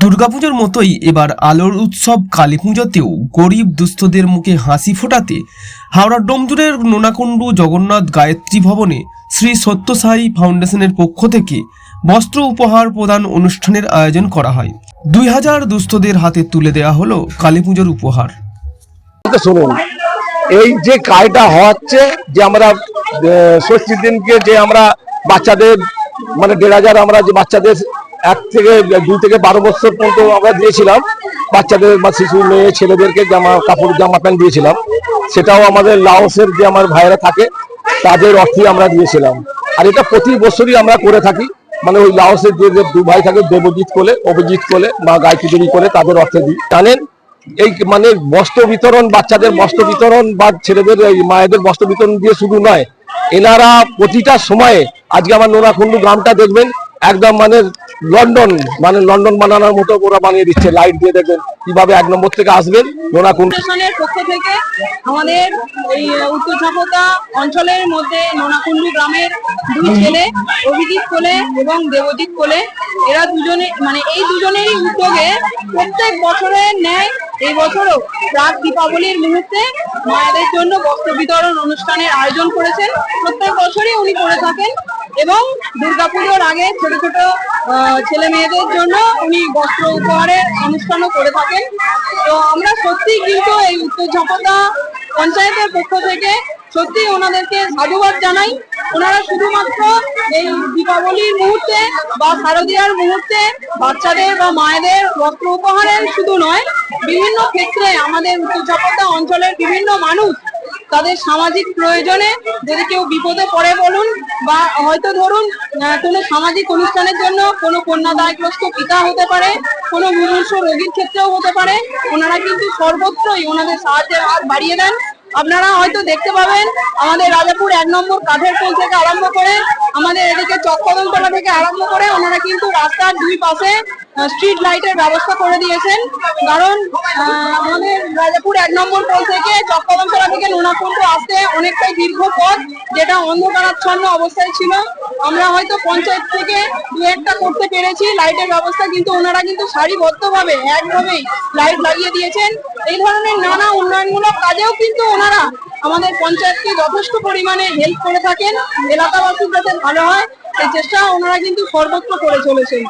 দুর্গাপুজোর মতোই এবার আলোর উৎসব কালী পুজোতেও গরিব দুস্থদের মুখে হাসি ফোটাতে হাওড়া ডোমজুরের নোনাকুণ্ডু জগন্নাথ গায়ত্রী ভবনে শ্রী সত্যসাই ফাউন্ডেশনের পক্ষ থেকে বস্ত্র উপহার প্রদান অনুষ্ঠানের আয়োজন করা হয়। দুই হাজার দুস্থদের হাতে তুলে দেওয়া হলো কালী পুজোর উপহার শুনুন, এই যে কাজটা হচ্ছে যে আমরা ষষ্ঠীর দিনকে যে আমরা বাচ্চাদের মানে দেড় হাজার আমরা যে বাচ্চাদের এক থেকে দুই থেকে বারো বছর পর্যন্ত আমরা দিয়েছিলাম। বাচ্চাদের বা শিশু, মেয়ে, ছেলেদেরকে জামা, কাপড়, জামা প্যান্ট দিয়েছিলাম। সেটাও আমাদের লাওসের যে আমার ভাইয়েরা থাকে, তাদের অর্থে আমরা দিয়েছিলাম। আর এটা প্রতি বছরই আমরা করে থাকি। মানে ওই লাওসের যে দু ভাই থাকে, দেবজিৎ কোলে, অভিজিৎ কোলে বা গায়ত্রী কোলে, তাদের অর্থে দিই। জানেন? এই মানে বস্ত্র বিতরণ, বাচ্চাদের বস্ত্র বিতরণ বা ছেলেদের মায়েদের বস্ত্র বিতরণ দিয়ে শুধু নয়, এনারা প্রতিটা সময়ে, আজকে আমার নোনাকুণ্ডু গ্রামটা দেখবেন, একদম মানে লন্ডন মানে লন্ডন বানানোর মতো ওরা বানিয়ে দিচ্ছে। লাইট দিয়ে দেখবেন কীভাবে এক নম্বর থেকে আসবেন। নোনাকুণ্ডু ফাউন্ডেশনের পক্ষ থেকে আমাদের এই উত্তর ঝাপতা অঞ্চলের মধ্যে নোনাকুণ্ডু গ্রামের দুই ছেলে অভিজিৎ কোলে এবং দেবজিৎ কোলে এরা দুজনে মানে এই দুজনেরই উদ্যোগে প্রত্যেক বছরের ন্যায় এই বছরও প্রাক দীপাবলির মুহূর্তে মায়েদের জন্য বস্ত্র বিতরণ অনুষ্ঠানের আয়োজন করেছেন। প্রত্যেক বছরই উনি করে থাকেন এবং দুর্গাপুজোর আগে ছোট ছোট ছেলে মেয়েদের জন্য উনি বস্ত্র উপহারের অনুষ্ঠানও করে থাকেন। তো আমরা সত্যি কিন্তু এই উত্তর ঝাপতা পঞ্চায়েতের পক্ষ থেকে সত্যি ওনাদেরকে সাধুবাদ জানাই। ওনারা শুধুমাত্র এই দীপাবলির মুহূর্তে বা শারদীয়ার মুহূর্তে বাচ্চাদের বা মায়েদের বস্ত্র উপহারের শুধু নয়, বিভিন্ন ক্ষেত্রে আমাদের উত্তর অঞ্চলের বিভিন্ন মানুষ তাদের সামাজিক প্রয়োজনে যদি কেউ বিপদে পড়ে বলুন বা হয়তো ধরুন কোনো সামাজিক অনুষ্ঠানের জন্য কোনো কন্যাদায়গ্রস্ত পিতা হতে পারে, কোনো মুমূর্ষ রোগীর ক্ষেত্রেও হতে পারে, ওনারা কিন্তু সর্বত্রই ওনাদের সাহায্যের হাত বাড়িয়ে দেন। আপনারা হয়তো দেখতে পাবেন, আমাদের রাজাপুর এক নম্বর কাঠের পোল থেকে আরম্ভ করে, আমাদের এদিকে চক্কদমতলা থেকে আরম্ভ করে, ওনারা কিন্তু রাস্তার দুই পাশে স্ট্রিট লাইটের ব্যবস্থা করে দিয়েছেন। কারণ আমাদের রাজাপুর এক নম্বর পোল থেকে চক্কদমতলা থেকে নোনাকুণ্ড আসতে অনেকটাই দীর্ঘ পথ, যেটা অন্ধকারাচ্ছন্ন অবস্থায় ছিল। আমরা হয়তো পঞ্চায়েত থেকে দু একটা করতে পেরেছি, লাইটের ব্যবস্থা, কিন্তু ওনারা কিন্তু সারিবদ্ধভাবে, একভাবেই লাইট লাগিয়ে দিয়েছেন। এই ধরনের নানা উন্নয়নমূলক কাজেও কিন্তু ওনারা আমাদের পঞ্চায়েতকে যথেষ্ট পরিমাণে হেল্প করে থাকেন। এলাকাবাসীর যাতে ভালো হয়, এই চেষ্টা ওনারা কিন্তু সর্বত্র করে চলেছেন।